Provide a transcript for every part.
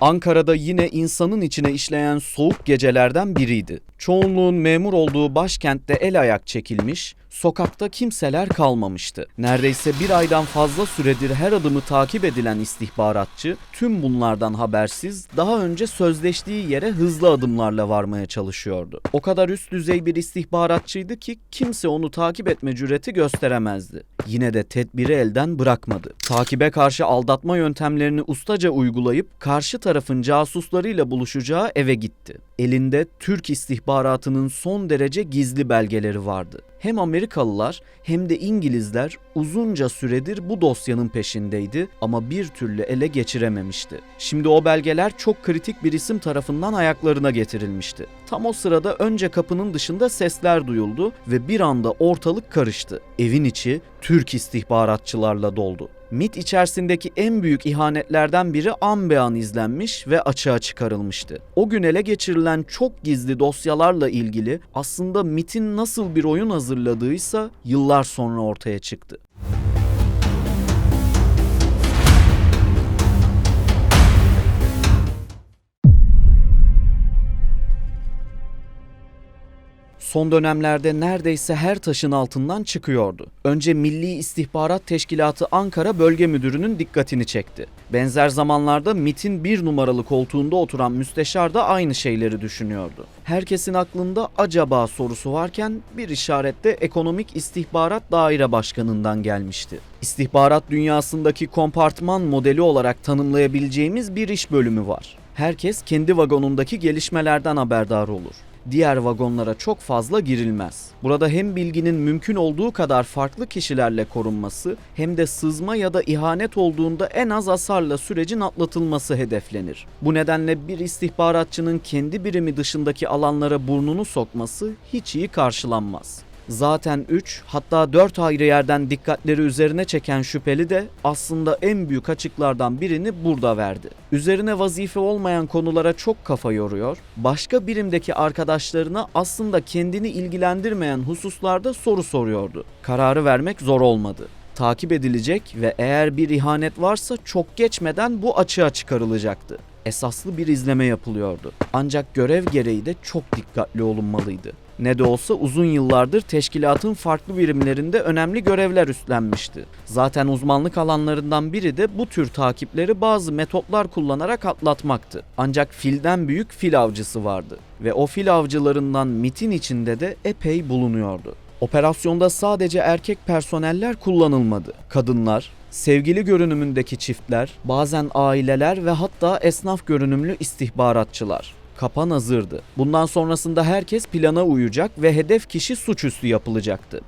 Ankara'da yine insanın içine işleyen soğuk gecelerden biriydi. Çoğunluğun memur olduğu başkentte el ayak çekilmiş, sokakta kimseler kalmamıştı. Neredeyse bir aydan fazla süredir her adımı takip edilen istihbaratçı tüm bunlardan habersiz daha önce sözleştiği yere hızlı adımlarla varmaya çalışıyordu. O kadar üst düzey bir istihbaratçıydı ki kimse onu takip etme cüreti gösteremezdi. Yine de tedbiri elden bırakmadı. Takibe karşı aldatma yöntemlerini ustaca uygulayıp karşı tarafın casuslarıyla buluşacağı eve gitti. Elinde Türk istihbaratının son derece gizli belgeleri vardı. Hem Amerikalılar hem de İngilizler uzunca süredir bu dosyanın peşindeydi ama bir türlü ele geçirememişti. Şimdi o belgeler çok kritik bir isim tarafından ayaklarına getirilmişti. Tam o sırada önce kapının dışında sesler duyuldu ve bir anda ortalık karıştı. Evin içi Türk istihbaratçılarla doldu. MIT içerisindeki en büyük ihanetlerden biri an be an izlenmiş ve açığa çıkarılmıştı. O gün ele geçirilen çok gizli dosyalarla ilgili aslında MIT'in nasıl bir oyun hazırladığıysa yıllar sonra ortaya çıktı. Son dönemlerde neredeyse her taşın altından çıkıyordu. Önce Milli İstihbarat Teşkilatı Ankara Bölge Müdürü'nün dikkatini çekti. Benzer zamanlarda MIT'in bir numaralı koltuğunda oturan müsteşar da aynı şeyleri düşünüyordu. Herkesin aklında acaba sorusu varken bir işarette Ekonomik İstihbarat Daire Başkanı'ndan gelmişti. İstihbarat dünyasındaki kompartman modeli olarak tanımlayabileceğimiz bir iş bölümü var. Herkes kendi vagonundaki gelişmelerden haberdar olur diğer vagonlara çok fazla girilmez. Burada hem bilginin mümkün olduğu kadar farklı kişilerle korunması hem de sızma ya da ihanet olduğunda en az hasarla sürecin atlatılması hedeflenir. Bu nedenle bir istihbaratçının kendi birimi dışındaki alanlara burnunu sokması hiç iyi karşılanmaz. Zaten 3 hatta 4 ayrı yerden dikkatleri üzerine çeken şüpheli de aslında en büyük açıklardan birini burada verdi. Üzerine vazife olmayan konulara çok kafa yoruyor, başka birimdeki arkadaşlarına aslında kendini ilgilendirmeyen hususlarda soru soruyordu. Kararı vermek zor olmadı takip edilecek ve eğer bir ihanet varsa çok geçmeden bu açığa çıkarılacaktı. Esaslı bir izleme yapılıyordu. Ancak görev gereği de çok dikkatli olunmalıydı. Ne de olsa uzun yıllardır teşkilatın farklı birimlerinde önemli görevler üstlenmişti. Zaten uzmanlık alanlarından biri de bu tür takipleri bazı metotlar kullanarak atlatmaktı. Ancak filden büyük fil avcısı vardı ve o fil avcılarından MIT'in içinde de epey bulunuyordu. Operasyonda sadece erkek personeller kullanılmadı. Kadınlar, sevgili görünümündeki çiftler, bazen aileler ve hatta esnaf görünümlü istihbaratçılar. Kapan hazırdı. Bundan sonrasında herkes plana uyacak ve hedef kişi suçüstü yapılacaktı.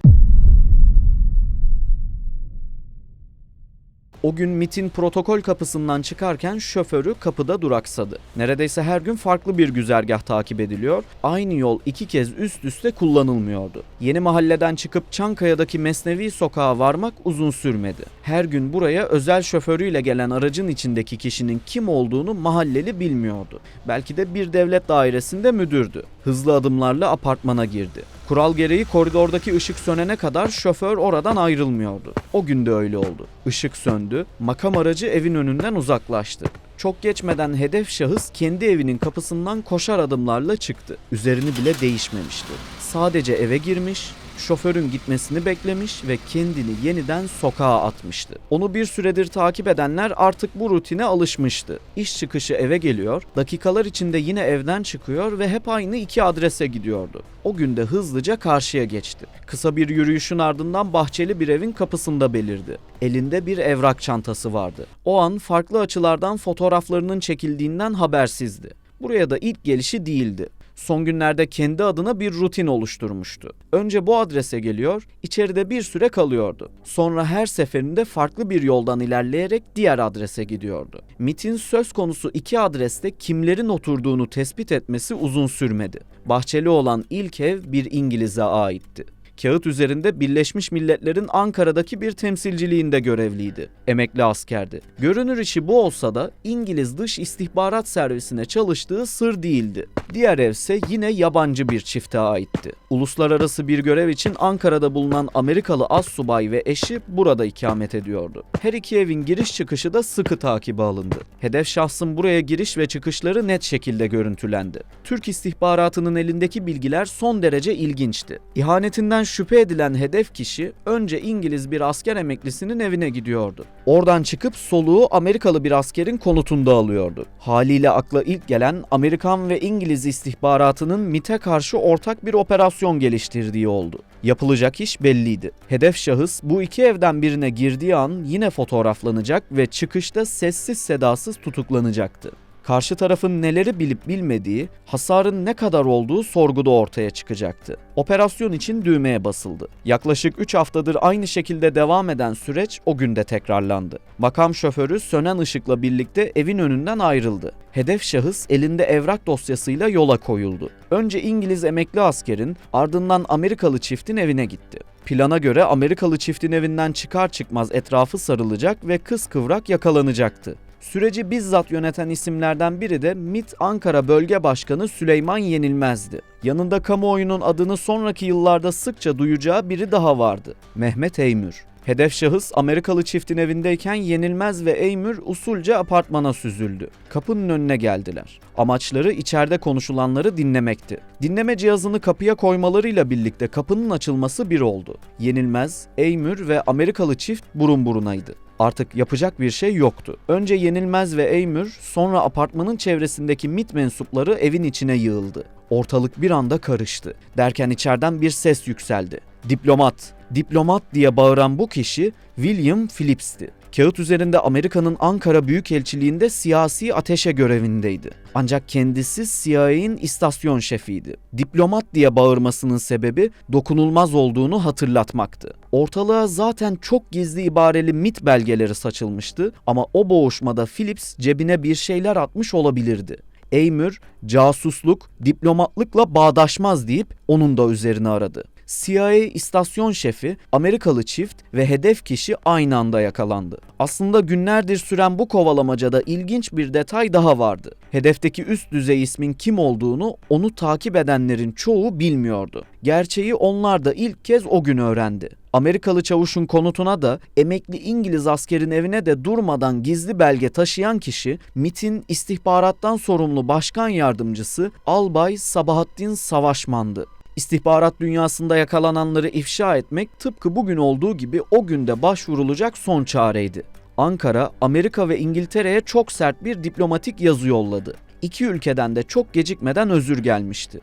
O gün MIT'in protokol kapısından çıkarken şoförü kapıda duraksadı. Neredeyse her gün farklı bir güzergah takip ediliyor, aynı yol iki kez üst üste kullanılmıyordu. Yeni mahalleden çıkıp Çankaya'daki Mesnevi sokağa varmak uzun sürmedi. Her gün buraya özel şoförüyle gelen aracın içindeki kişinin kim olduğunu mahalleli bilmiyordu. Belki de bir devlet dairesinde müdürdü. Hızlı adımlarla apartmana girdi. Kural gereği koridordaki ışık sönene kadar şoför oradan ayrılmıyordu. O gün de öyle oldu. Işık söndü, makam aracı evin önünden uzaklaştı. Çok geçmeden hedef şahıs kendi evinin kapısından koşar adımlarla çıktı. Üzerini bile değişmemişti. Sadece eve girmiş, şoförün gitmesini beklemiş ve kendini yeniden sokağa atmıştı. Onu bir süredir takip edenler artık bu rutine alışmıştı. İş çıkışı eve geliyor, dakikalar içinde yine evden çıkıyor ve hep aynı iki adrese gidiyordu. O gün de hızlıca karşıya geçti. Kısa bir yürüyüşün ardından bahçeli bir evin kapısında belirdi. Elinde bir evrak çantası vardı. O an farklı açılardan fotoğraflarının çekildiğinden habersizdi. Buraya da ilk gelişi değildi son günlerde kendi adına bir rutin oluşturmuştu. Önce bu adrese geliyor, içeride bir süre kalıyordu. Sonra her seferinde farklı bir yoldan ilerleyerek diğer adrese gidiyordu. MIT'in söz konusu iki adreste kimlerin oturduğunu tespit etmesi uzun sürmedi. Bahçeli olan ilk ev bir İngiliz'e aitti. Kağıt üzerinde Birleşmiş Milletler'in Ankara'daki bir temsilciliğinde görevliydi. Emekli askerdi. Görünür işi bu olsa da İngiliz Dış İstihbarat Servisine çalıştığı sır değildi. Diğer evse yine yabancı bir çifte aitti. Uluslararası bir görev için Ankara'da bulunan Amerikalı assubay ve eşi burada ikamet ediyordu. Her iki evin giriş çıkışı da sıkı takibe alındı. Hedef şahsın buraya giriş ve çıkışları net şekilde görüntülendi. Türk istihbaratının elindeki bilgiler son derece ilginçti. İhanetinden şüphe edilen hedef kişi önce İngiliz bir asker emeklisinin evine gidiyordu. Oradan çıkıp soluğu Amerikalı bir askerin konutunda alıyordu. Haliyle akla ilk gelen Amerikan ve İngiliz istihbaratının MIT'e karşı ortak bir operasyon geliştirdiği oldu. Yapılacak iş belliydi. Hedef şahıs bu iki evden birine girdiği an yine fotoğraflanacak ve çıkışta sessiz sedasız tutuklanacaktı. Karşı tarafın neleri bilip bilmediği, hasarın ne kadar olduğu sorguda ortaya çıkacaktı. Operasyon için düğmeye basıldı. Yaklaşık 3 haftadır aynı şekilde devam eden süreç o günde tekrarlandı. Makam şoförü sönen ışıkla birlikte evin önünden ayrıldı. Hedef şahıs elinde evrak dosyasıyla yola koyuldu. Önce İngiliz emekli askerin, ardından Amerikalı çiftin evine gitti. Plana göre Amerikalı çiftin evinden çıkar çıkmaz etrafı sarılacak ve kız kıvrak yakalanacaktı. Süreci bizzat yöneten isimlerden biri de MİT Ankara Bölge Başkanı Süleyman Yenilmez'di. Yanında kamuoyunun adını sonraki yıllarda sıkça duyacağı biri daha vardı. Mehmet Eymür. Hedef şahıs Amerikalı çiftin evindeyken Yenilmez ve Eymür usulca apartmana süzüldü. Kapının önüne geldiler. Amaçları içeride konuşulanları dinlemekti. Dinleme cihazını kapıya koymalarıyla birlikte kapının açılması bir oldu. Yenilmez, Eymür ve Amerikalı çift burun burunaydı. Artık yapacak bir şey yoktu. Önce Yenilmez ve Eymür, sonra apartmanın çevresindeki MIT mensupları evin içine yığıldı. Ortalık bir anda karıştı. Derken içeriden bir ses yükseldi. Diplomat, diplomat diye bağıran bu kişi William Phillips'ti. Kağıt üzerinde Amerika'nın Ankara Büyükelçiliğinde siyasi ateşe görevindeydi. Ancak kendisi CIA'in istasyon şefiydi. Diplomat diye bağırmasının sebebi dokunulmaz olduğunu hatırlatmaktı. Ortalığa zaten çok gizli ibareli MIT belgeleri saçılmıştı ama o boğuşmada Phillips cebine bir şeyler atmış olabilirdi. Eymür, casusluk, diplomatlıkla bağdaşmaz deyip onun da üzerine aradı. CIA istasyon şefi, Amerikalı çift ve hedef kişi aynı anda yakalandı. Aslında günlerdir süren bu kovalamacada ilginç bir detay daha vardı. Hedefteki üst düzey ismin kim olduğunu onu takip edenlerin çoğu bilmiyordu. Gerçeği onlar da ilk kez o gün öğrendi. Amerikalı çavuşun konutuna da emekli İngiliz askerin evine de durmadan gizli belge taşıyan kişi MIT'in istihbarattan sorumlu başkan yardımcısı Albay Sabahattin Savaşman'dı. İstihbarat dünyasında yakalananları ifşa etmek tıpkı bugün olduğu gibi o günde başvurulacak son çareydi. Ankara, Amerika ve İngiltere'ye çok sert bir diplomatik yazı yolladı. İki ülkeden de çok gecikmeden özür gelmişti.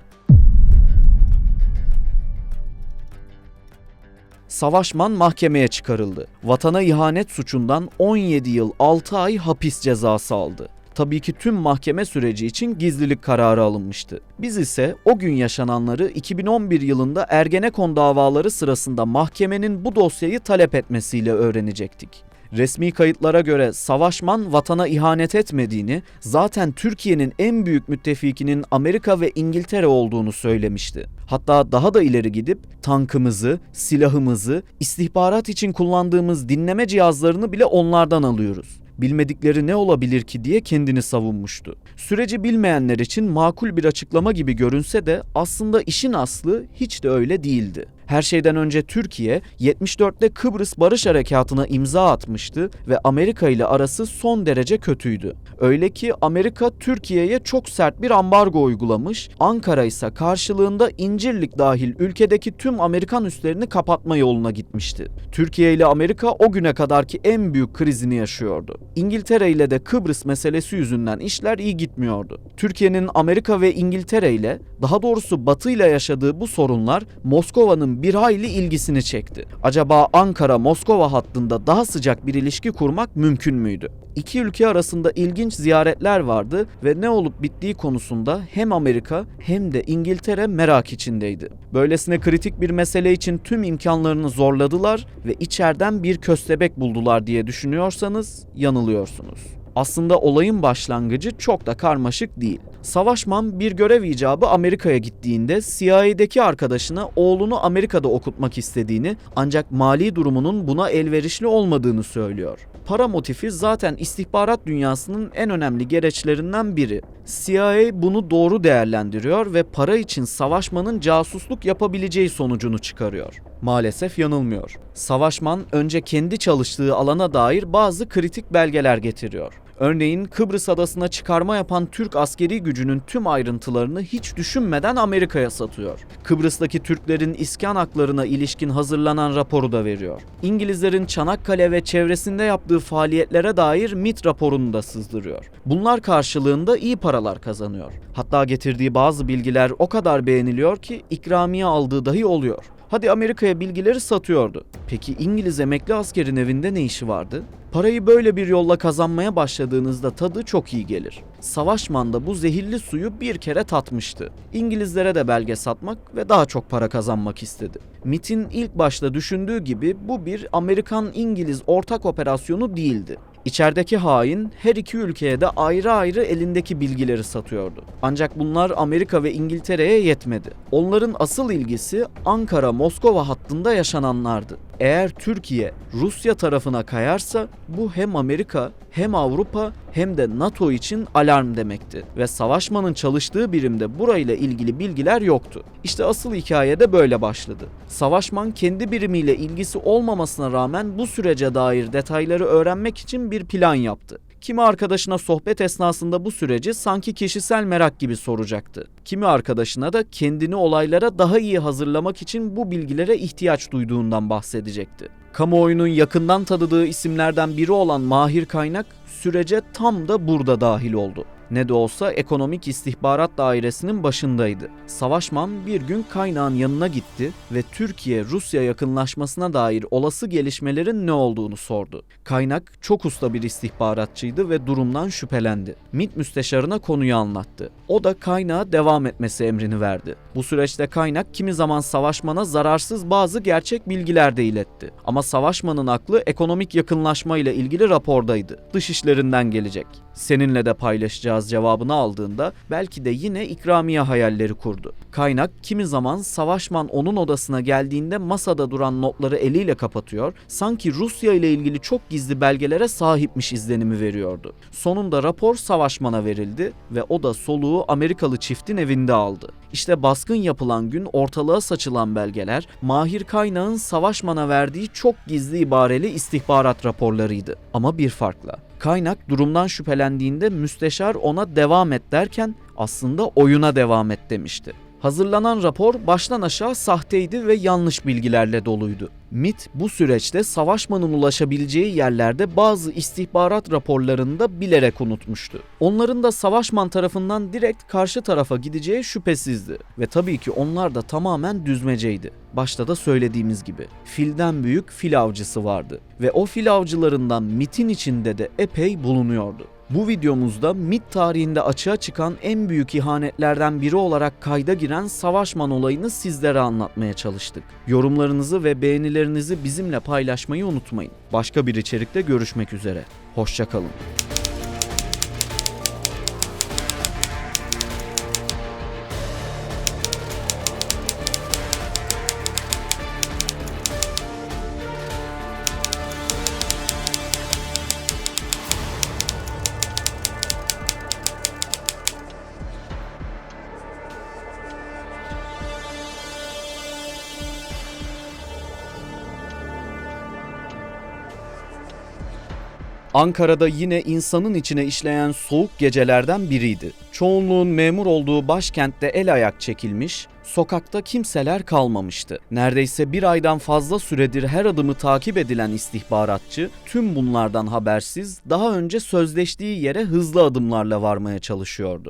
Savaşman mahkemeye çıkarıldı. Vatana ihanet suçundan 17 yıl 6 ay hapis cezası aldı tabii ki tüm mahkeme süreci için gizlilik kararı alınmıştı. Biz ise o gün yaşananları 2011 yılında Ergenekon davaları sırasında mahkemenin bu dosyayı talep etmesiyle öğrenecektik. Resmi kayıtlara göre Savaşman vatana ihanet etmediğini, zaten Türkiye'nin en büyük müttefikinin Amerika ve İngiltere olduğunu söylemişti. Hatta daha da ileri gidip tankımızı, silahımızı, istihbarat için kullandığımız dinleme cihazlarını bile onlardan alıyoruz bilmedikleri ne olabilir ki diye kendini savunmuştu. Süreci bilmeyenler için makul bir açıklama gibi görünse de aslında işin aslı hiç de öyle değildi. Her şeyden önce Türkiye 74'te Kıbrıs Barış Harekatı'na imza atmıştı ve Amerika ile arası son derece kötüydü. Öyle ki Amerika Türkiye'ye çok sert bir ambargo uygulamış, Ankara ise karşılığında İncirlik dahil ülkedeki tüm Amerikan üslerini kapatma yoluna gitmişti. Türkiye ile Amerika o güne kadarki en büyük krizini yaşıyordu. İngiltere ile de Kıbrıs meselesi yüzünden işler iyi gitmiyordu. Türkiye'nin Amerika ve İngiltere ile daha doğrusu Batı ile yaşadığı bu sorunlar Moskova'nın bir hayli ilgisini çekti. Acaba Ankara-Moskova hattında daha sıcak bir ilişki kurmak mümkün müydü? İki ülke arasında ilginç ziyaretler vardı ve ne olup bittiği konusunda hem Amerika hem de İngiltere merak içindeydi. Böylesine kritik bir mesele için tüm imkanlarını zorladılar ve içeriden bir köstebek buldular diye düşünüyorsanız yanılıyorsunuz. Aslında olayın başlangıcı çok da karmaşık değil. Savaşman bir görev icabı Amerika'ya gittiğinde CIA'deki arkadaşına oğlunu Amerika'da okutmak istediğini ancak mali durumunun buna elverişli olmadığını söylüyor. Para motifi zaten istihbarat dünyasının en önemli gereçlerinden biri. CIA bunu doğru değerlendiriyor ve para için savaşmanın casusluk yapabileceği sonucunu çıkarıyor. Maalesef yanılmıyor. Savaşman önce kendi çalıştığı alana dair bazı kritik belgeler getiriyor. Örneğin Kıbrıs adasına çıkarma yapan Türk askeri gücünün tüm ayrıntılarını hiç düşünmeden Amerika'ya satıyor. Kıbrıs'taki Türklerin iskan haklarına ilişkin hazırlanan raporu da veriyor. İngilizlerin Çanakkale ve çevresinde yaptığı faaliyetlere dair MIT raporunu da sızdırıyor. Bunlar karşılığında iyi paralar kazanıyor. Hatta getirdiği bazı bilgiler o kadar beğeniliyor ki ikramiye aldığı dahi oluyor. Hadi Amerika'ya bilgileri satıyordu. Peki İngiliz emekli askerin evinde ne işi vardı? Parayı böyle bir yolla kazanmaya başladığınızda tadı çok iyi gelir. Savaşman da bu zehirli suyu bir kere tatmıştı. İngilizlere de belge satmak ve daha çok para kazanmak istedi. MIT'in ilk başta düşündüğü gibi bu bir Amerikan-İngiliz ortak operasyonu değildi. İçerideki hain her iki ülkeye de ayrı ayrı elindeki bilgileri satıyordu. Ancak bunlar Amerika ve İngiltere'ye yetmedi. Onların asıl ilgisi Ankara-Moskova hattında yaşananlardı. Eğer Türkiye Rusya tarafına kayarsa bu hem Amerika hem Avrupa hem de NATO için alarm demekti ve savaşmanın çalıştığı birimde burayla ilgili bilgiler yoktu. İşte asıl hikaye de böyle başladı. Savaşman kendi birimiyle ilgisi olmamasına rağmen bu sürece dair detayları öğrenmek için bir plan yaptı. Kimi arkadaşına sohbet esnasında bu süreci sanki kişisel merak gibi soracaktı. Kimi arkadaşına da kendini olaylara daha iyi hazırlamak için bu bilgilere ihtiyaç duyduğundan bahsedecekti. Kamuoyunun yakından tanıdığı isimlerden biri olan Mahir Kaynak sürece tam da burada dahil oldu. Ne de olsa ekonomik istihbarat dairesinin başındaydı. Savaşman bir gün kaynağın yanına gitti ve Türkiye-Rusya yakınlaşmasına dair olası gelişmelerin ne olduğunu sordu. Kaynak çok usta bir istihbaratçıydı ve durumdan şüphelendi. MİT müsteşarına konuyu anlattı. O da kaynağa devam etmesi emrini verdi. Bu süreçte kaynak kimi zaman savaşmana zararsız bazı gerçek bilgiler de iletti. Ama savaşmanın aklı ekonomik yakınlaşma ile ilgili rapordaydı. Dışişlerinden gelecek. Seninle de paylaşacağız cevabını aldığında belki de yine ikramiye hayalleri kurdu. Kaynak kimi zaman savaşman onun odasına geldiğinde masada duran notları eliyle kapatıyor, sanki Rusya ile ilgili çok gizli belgelere sahipmiş izlenimi veriyordu. Sonunda rapor savaşmana verildi ve o da soluğu Amerikalı çiftin evinde aldı. İşte baskın yapılan gün ortalığa saçılan belgeler, Mahir Kaynağ'ın savaşmana verdiği çok gizli ibareli istihbarat raporlarıydı. Ama bir farkla. Kaynak durumdan şüphelendiğinde müsteşar ona devam et derken aslında oyuna devam et demişti. Hazırlanan rapor baştan aşağı sahteydi ve yanlış bilgilerle doluydu. MIT bu süreçte savaşmanın ulaşabileceği yerlerde bazı istihbarat raporlarını da bilerek unutmuştu. Onların da savaşman tarafından direkt karşı tarafa gideceği şüphesizdi ve tabii ki onlar da tamamen düzmeceydi. Başta da söylediğimiz gibi filden büyük fil avcısı vardı ve o fil avcılarından MIT'in içinde de epey bulunuyordu. Bu videomuzda MIT tarihinde açığa çıkan en büyük ihanetlerden biri olarak kayda giren Savaşman olayını sizlere anlatmaya çalıştık. Yorumlarınızı ve beğenilerinizi bizimle paylaşmayı unutmayın. Başka bir içerikte görüşmek üzere. Hoşçakalın. Ankara'da yine insanın içine işleyen soğuk gecelerden biriydi. Çoğunluğun memur olduğu başkentte el ayak çekilmiş, sokakta kimseler kalmamıştı. Neredeyse bir aydan fazla süredir her adımı takip edilen istihbaratçı tüm bunlardan habersiz daha önce sözleştiği yere hızlı adımlarla varmaya çalışıyordu.